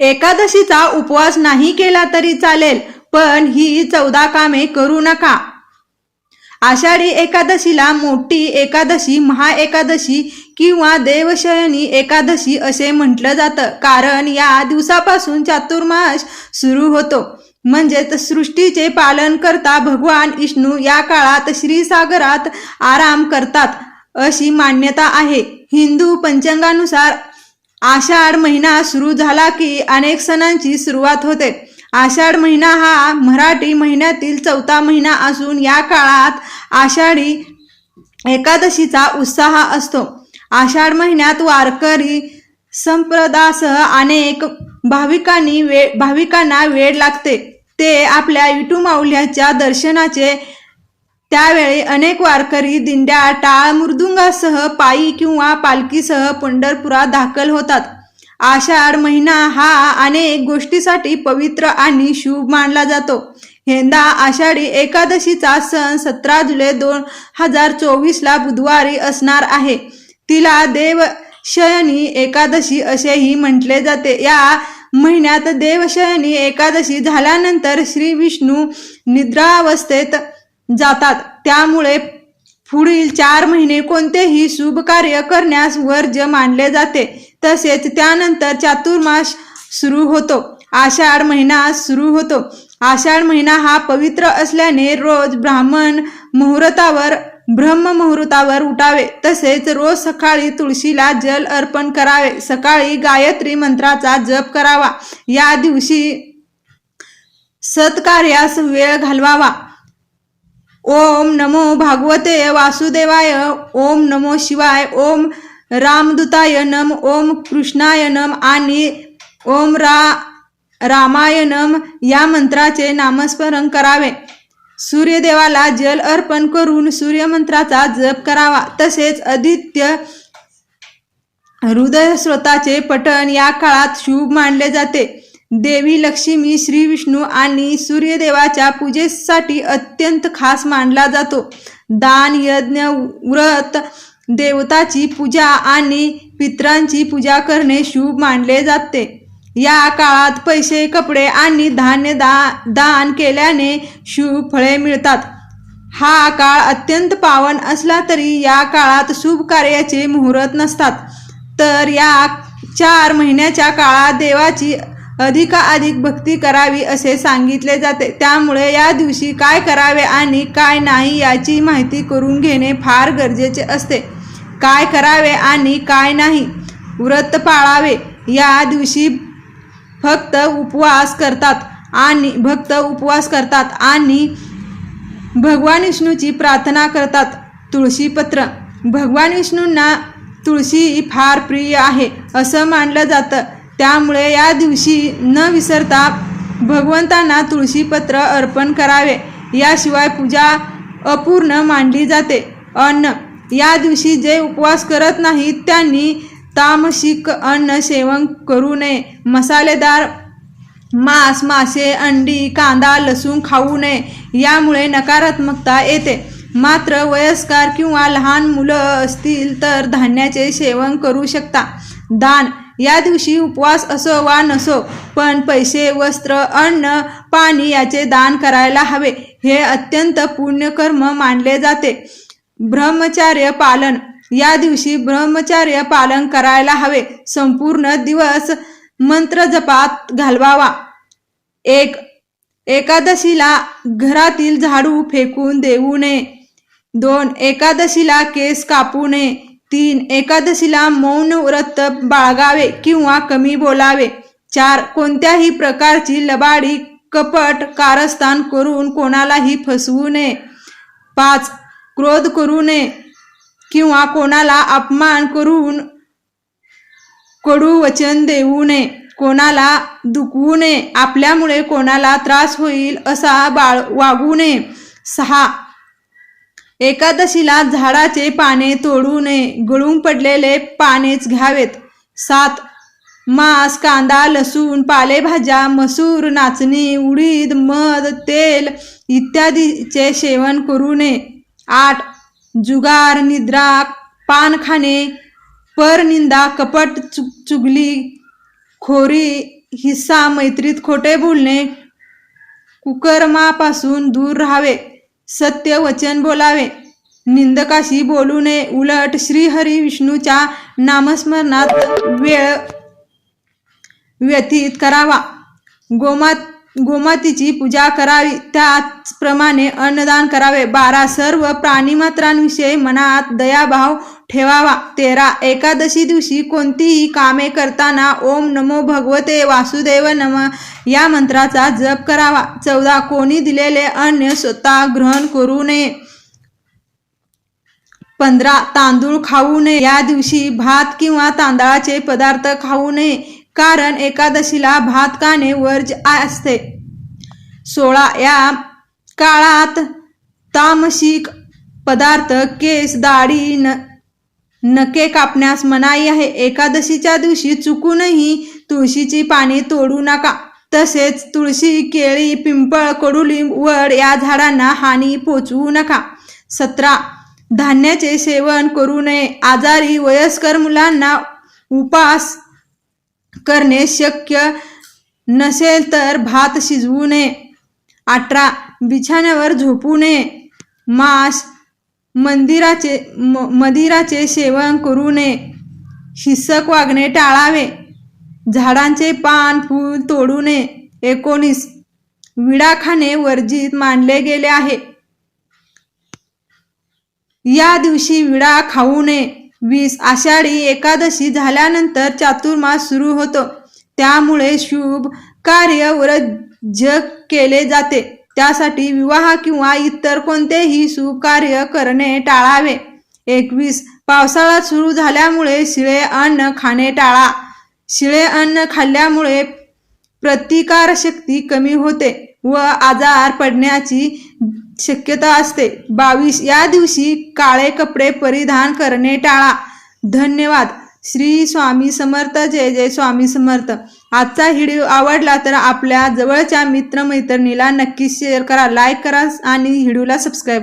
एकादशीचा उपवास नाही केला तरी चालेल पण ही चौदा कामे करू नका. आषाढी एकादशीला मोठी एकादशी महा एकादशी किंवा देवशयनी एकादशी असे म्हटलं जातं. कारण या दिवसापासून चातुर्मास सुरू होतो. म्हणजेच सृष्टीचे पालन करता भगवान विष्णू या काळात श्रीसागरात आराम करतात अशी मान्यता आहे. हिंदू पंचांगानुसार आषाढ महिना सुरू झाला की अनेक सणांची सुरुवात होते. आषाढ महिना हा मराठी महिन्यातील चौथा महिना असून या काळात आषाढी एकादशीचा उत्साह असतो. आषाढ महिन्यात वारकरी संप्रदासह अनेक भाविकांनी वे भाविकांना वेळ लागते. ते आपल्या विठुमाऊल्याच्या दर्शनाचे त्यावेळी अनेक वारकरी दिंड्या टाळ मृदुंगासह पायी किंवा पालखीसह पंढरपुरात दाखल होतात. आषाढ महिना हा अनेक गोष्टीसाठी पवित्र आणि शुभ मानला जातो. हेंदा आषाढी एकादशीचा सण सतरा जुलै दोन हजार चोवीसला बुधवारी असणार आहे. तिला देवशयनी एकादशी असेही म्हटले जाते. या महिन्यात देवशयनी एकादशी झाल्यानंतर श्री विष्णू निद्रावस्थेत जातात. त्यामुळे पुढील चार महिने कोणतेही शुभ कार्य करण्यास वर्ज मानले जाते. तसेच त्यानंतर चातुर्मास सुरू होतो. आषाढ महिना सुरू होतो. आषाढ महिना हा पवित्र असल्याने रोज ब्राह्मण मुहूर्तावर ब्रह्म मुहूर्तावर उठावे. तसेच रोज सकाळी तुळशीला जल अर्पण करावे. सकाळी गायत्री मंत्राचा जप करावा. या दिवशी सत्कार्यास वेळ घालवावा. ओम नमो भागवते वासुदेवाय ओम नमो शिवाय ओम रामदूताय नम ओम कृष्णाय नम आणि ओम रा रामायणम या मंत्राचे नामस्मरण करावे. सूर्यदेवाला जल अर्पण करून सूर्यमंत्राचा जप करावा. तसेच आदित्य हृदय पठण या काळात शुभ मानले जाते. देवी लक्ष्मी श्री विष्णू आणि सूर्यदेवाच्या पूजेसाठी अत्यंत खास मानला जातो. दान यज्ञ व्रत देवताची पूजा आणि पित्रांची पूजा करणे शुभ मानले जाते. या काळात पैसे कपडे आणि धान्य दा दान केल्याने शुभ फळे मिळतात. हा काळ अत्यंत पावन असला तरी या काळात शुभ कार्याचे मुहूर्त नसतात. तर या चार महिन्याच्या काळात देवाची अधिकाधिक भक्ती करावी असे सांगितले जाते. त्यामुळे या दिवशी काय करावे आणि काय नाही याची माहिती करून घेणे फार गरजेचे असते. काय करावे आणि काय नाही व्रत पाळावे या दिवशी फक्त उपवास करतात आणि भक्त उपवास करतात आणि भगवान विष्णूची प्रार्थना करतात. तुळशीपत्र भगवान विष्णूंना तुळशी फार प्रिय आहे असं मानलं जातं. त्यामुळे या दिवशी न विसरता भगवंतांना तुळशीपत्र अर्पण करावे. याशिवाय पूजा अपूर्ण मानली जाते. अन्न. या दिवशी जे उपवास करत नाहीत त्यांनी तामसिक अन्न सेवन करू नये. मसालेदार मांस मासे अंडी कांदा लसूण खाऊ नये. यामुळे नकारात्मकता येते. मात्र वयस्कर किंवा लहान मुलं असतील तर धान्याचे सेवन करू शकता. दान. या दिवशी उपवास असो वा नसो पण पैसे वस्त्र अन्न पाणी याचे दान करायला हवे. हे अत्यंत पुण्यकर्म मानले जाते. ब्रह्मचार्य पालन. या दिवशी ब्रह्मचार्य पालन करायला हवे. संपूर्ण दिवस मंत्र जपात घालवावा. एक एकादशीला घरातील झाडू फेकून देऊ नये. दोन एकादशीला केस कापू नये. तीन एकादशीला मौन व्रत बाळगावे किंवा कमी बोलावे. चार कोणत्याही प्रकारची लबाडी कपट कारस्थान करून कोणालाही फसवू नये. पाच क्रोध करू नये किंवा कोणाला अपमान करून कडू वचन देऊ नये. कोणाला दुखवू नये आपल्यामुळे कोणाला त्रास होईल असा बाळ वागू नये. सहा एकादशीला झाडाचे पाने तोडू नये. गळून पडलेले पानेच घ्यावेत. सात. मांस कांदा लसूण पालेभाज्या मसूर नाचणी उडीद मध तेल इत्यादीचे सेवन करू नये. आठ. जुगार निद्रा पान खाणे परनिंदा कपट चुग चुगली खोरी हिस्सा मैत्रीत खोटे बोलणे कुकर्मापासून दूर राहावे. सत्य वचन बोलावे. निंदकाशी बोलू नये. उलट श्रीहरी विष्णूच्या नामस्मरणात वेळ व्यतीत करावा. गोमात गोमातीची पूजा करावी. त्याचप्रमाणे अन्नदान करावे. बारा सर्व प्राणीमात्रांविषयी मनात दयाभाव ठेवावा. तेरा एकादशी दिवशी कोणतीही कामे करताना ओम नमो भगवते वासुदेव नम या मंत्राचा जप करावा. चौदा कोणी दिलेले अन्न स्वतः ग्रहण करू नये. पंधरा तांदूळ खाऊ नये. या दिवशी भात किंवा तांदळाचे पदार्थ खाऊ नये. कारण एकादशीला भात काने वर्ज असते. सोळा या काळात तामसिक पदार्थ केस दाढी न नके कापण्यास मनाई आहे. एकादशीच्या दिवशी चुकूनही तुळशीची पाने तोडू नका. तसेच तुळशी केळी पिंपळ कडुलिंब वड या झाडांना हानी पोचवू नका. सतरा. धान्याचे सेवन करू नये. आजारी वयस्कर मुलांना उपास करणे शक्य नसेल तर भात शिजवू नये. अठरा. बिछाण्यावर झोपू नये. मांस मंदिराचे म मदिराचे सेवन करू नये. हिंसक वागणे टाळावे. झाडांचे पान फूल तोडू नये. एकोणीस. विडा खाणे वर्जित मानले गेले आहे. या दिवशी विडा खाऊ नये. वीस आषाढी एकादशी झाल्यानंतर चातुर्मास सुरू होतो. त्यामुळे शुभ कार्य व्रज केले जाते. त्यासाठी विवाह किंवा इतर कोणतेही शुभ कार्य करणे टाळावे. एकवीस पावसाळा सुरू झाल्यामुळे शिळे अन्न खाणे टाळा. शिळे अन्न खाल्ल्यामुळे प्रतिकारशक्ती कमी होते. व आजार पडण्याची शक्यता असते. बावीस या दिवशी काळे कपडे परिधान करणे टाळा. धन्यवाद. श्री स्वामी समर्थ जय जय स्वामी समर्थ. आजचा व्हिडिओ आवडला तर आपल्या जवळच्या मित्रमैत्रिणीला नक्की शेअर करा. लाईक करा आणि व्हिडिओला सबस्क्राईब करा.